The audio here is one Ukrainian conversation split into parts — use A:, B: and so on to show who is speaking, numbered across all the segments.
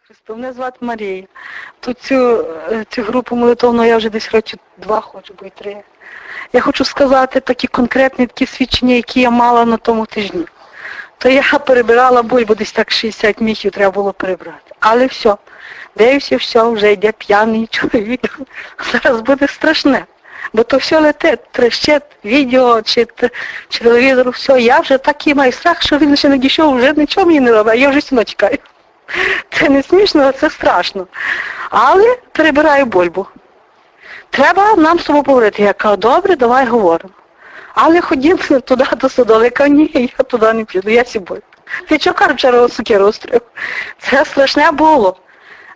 A: Христу, мене звати Марія. Тут цю, е, цю групу молитовну я вже десь років два хочу, бо й три. Я хочу сказати такі конкретні такі свідчення, які я мала на тому тижні. То я перебирала бульбу, десь так 60 міхів треба було перебрати. Але все, дивився, все, вже йде п'яний чоловік. Зараз буде страшне. Бо то все летить, трещить, відео чи, телевізор, все. Я вже такий маю страх, що він ще не дійшов, вже нічого мені не робить, я вже сіно чекаю. Це не смішно, це страшно. Але перебираю бульбу. Треба нам з тобою поговорити. Я кажу, добре, давай говоримо. Але ходімо туди до садовика, ні, я туди не піду, я сібою. Ти чого кажу, вчора сукеру устрив? Це страшне було.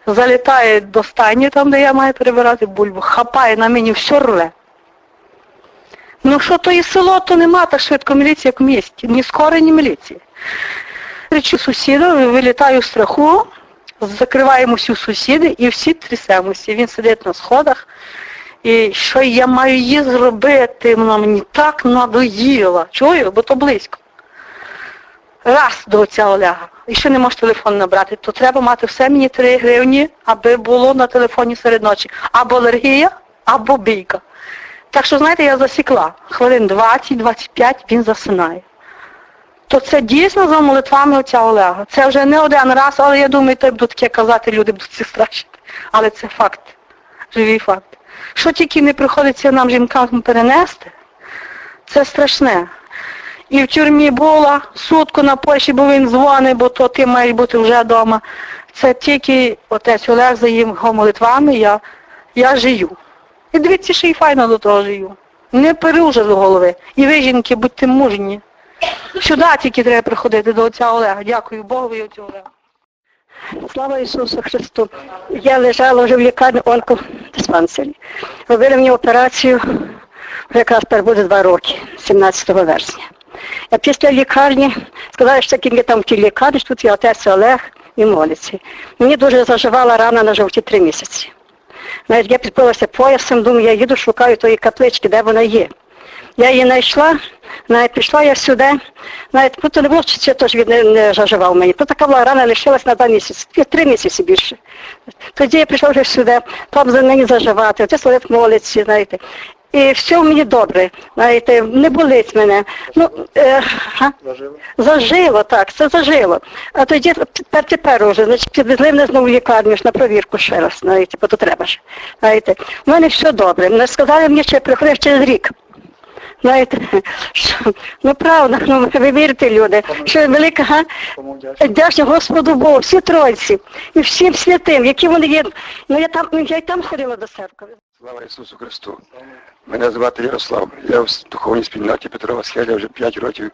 A: Залітає до стані, там, де я маю перебирати бульбу, хапає на мені все рве. Ну що то і село, то нема так швидко міліції, як в місті. Ні скоро, ні міліції. Кричу сусіду, вилітаю з страху, закриваємося у сусіди і всі трясемося. Він сидить на сходах. І що я маю її зробити, вона мені так надоїла. Чую, бо то близько. Раз до отця Олега. І ще не можеш телефон набрати, то треба мати все мені 3 гривні, аби було на телефоні серед ночі. Або алергія, або бійка. Так що, знаєте, я засікла. Хвилин 20-25 він засинає. То це дійсно за молитвами отця Олега. Це вже не один раз, але я думаю, то буду таке казати, люди будуть всі страшити. Але це факт. Живий факт. Що тільки не приходиться нам жінкам перенести, це страшне. І в тюрмі була сутку на Польщі, бо він дзвонить, бо то ти маєш бути вже вдома. Це тільки отець Олег за його молитвами я, я жию. І дивіться, що і файно до того жию. Не переуже до голови. І ви, жінки, будьте мужні. Сюди тільки треба приходити до отця Олега. Дякую Богу і отцю Олегу.
B: Слава Ісусу Христу. Я лежала вже в лікарні онкодиспансері. Робили мені операцію, якраз тепер буде два роки, 17 вересня. Я після лікарні сказала, що таки там в тій лікарні, тут є отець Олег і молиться. Мені дуже заживала рана на жовті три місяці. Навіть я підпилася поясом, думаю, я їду, шукаю тої каплички, де вона є. Я її знайшла, навіть пішла я сюди, навіть тут не було, чи це теж він не, не заживав мені. Тут така була рана лишилась на два місяці, три місяці більше. Тоді я прийшла вже сюди, там за мені заживати, отець Лев молиться, знаєте. І все мені добре, знаєте, не болить мене. Ну, е, га? Зажило, так, це зажило. А тоді тепер тепер уже, значить, підвезли мене знову в лікарню ж на провірку ще раз, знаєте, бо то треба ж. Знаєте, в мене все добре. Мене сказали мені, що я приходив через рік. Знаєте, що, ну правда, ну ви вірите, люди, що велика га? Дякую Господу Богу, всі тройці і всім святим, які вони є. Ну я там, я й там ходила до церкви.
C: Слава Ісусу Христу! Мене звати Ярослав. Я в духовній спільноті Петрова Схеля вже 5 років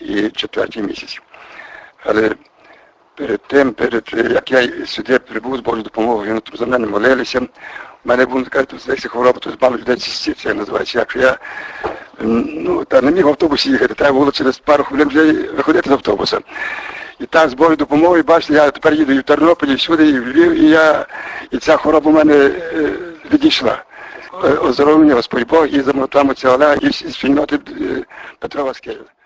C: і четвертий місяць. Але перед тим, перед як я сюди прибув з Божою допомогою, вони за мене молилися. У мене була така здається хвороба, тут мало людей ці це називається. Якщо я ну, та не міг в автобусі їхати, треба було через пару хвилин вже виходити з автобуса. І так з Божою допомогою, бачите, я тепер їду і в Тернопіль, і всюди, і в Львів, і я і ця хвороба в мене е, відійшла. Е, Оздоровлення Господь Бог і за молитвами цього Олега, і спільноти е, Петрова Скеля.